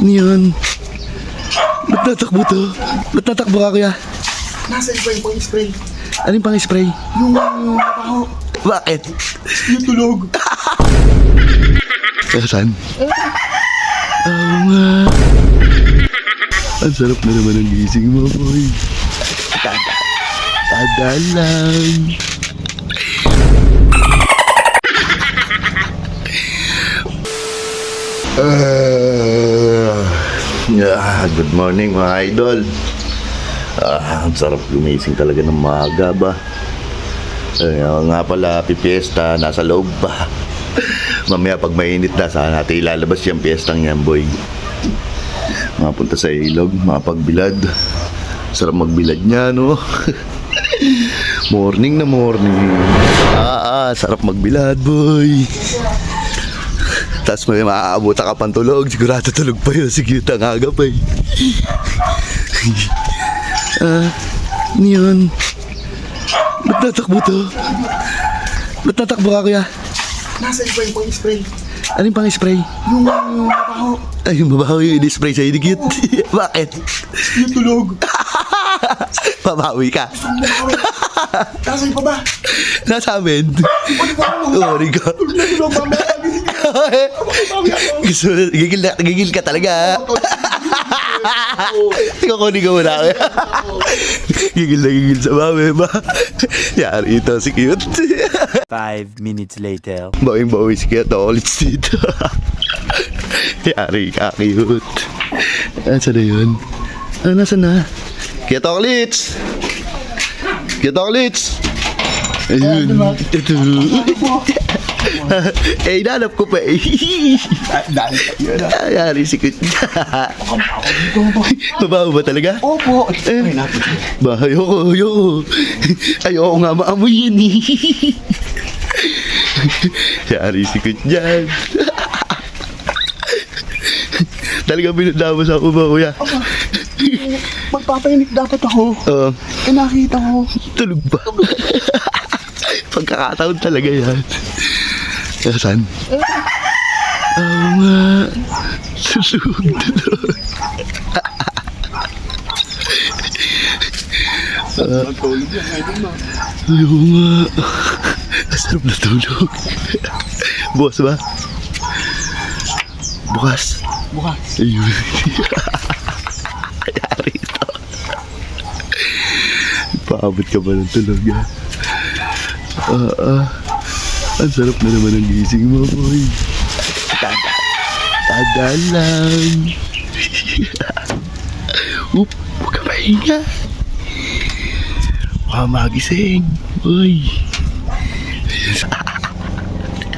Ano yun? Ba't natakbo to? Ba't natakbo ka kuya? Nasa iba yung pang-spray. Ano yung pang-spray? Yung mabaho. Bakit? Yung tulog. Eh, saan? Oo nga. Ang sarap na naman ang gising mo, boy. Tada. Tada lang. Ah, good morning mga idol. Ah, ang sarap gumising talaga ng maaga ba? Ako nga pala, pipiesta, nasa loob pa. Mamaya pag mainit na, saan natin ilalabas yung piyestang yan, boy. Mapunta sa ilog, mapagbilad. Sarap magbilad niya, no? morning na morning. Ah, ah, sarap magbilad, boy. Tapos may maaabutan ka pang tulog. Sigurado tulog pa yun. Sige, tangaga pa eh. Ah, ano yun? Ba't natakbo to? Ba't natakbo ka, kuya? Nasa iba yung pang-spray. Ano yung pang-spray? Yung mabaho. Ay, yung mabaho yung in-spray sa'yo. Di cute. Bakit? Yung tulog. Pabawi ka. Nasa iba ba? Nasa amin. Oh, na. Mamaya ako. Gusto, gigil, na, gigil ka talaga. Tingnan ko, ka muna. gigil na gigil sa mami ba? Yari ito si cute. Five minutes later. Bawing bawi si cute ako ulit dito. Yari ka, cute. Nasaan na yun? Ah, nasaan na? Ayun. Ito. eh, nanap ko pa eh. Dahil yun ah. Yari si cute. Mabaho ba talaga? Opo. Eh. Ba, ayoko, ayoko. Ayoko nga maamoy yun eh. Yari si Kut dyan. Talaga binadama sa ako ba, kuya? Magpapainit dapat ako. Oo, Eh, nakita ko. tulog ba? Pagkakataon talaga yan. Eh, saan? Nga. Susug tulog. Ngayon na. Ayoko nga. Ang sarap na tulog. Bukas ba? Bukas. Bukas. Ayun. Yari ito. Paabot ka ba ng tulog ha? Ah, ah. Ang sarap na naman ang gising mo, boy. Tada. Tada lang. Oop, huwag ka mahinga. Baka magising. Uy.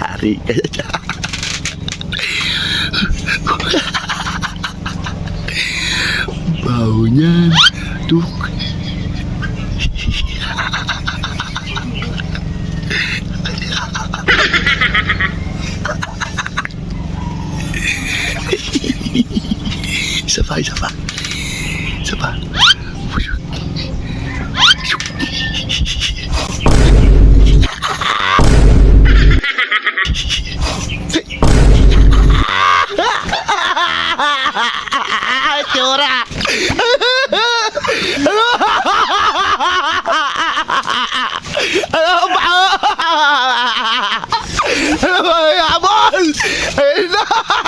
Hari ka dyan. Baho niyan. Tuk. Isa pa, isa pa. Isa pa. Tsura! Ano ba? Ano ba? Ayun na!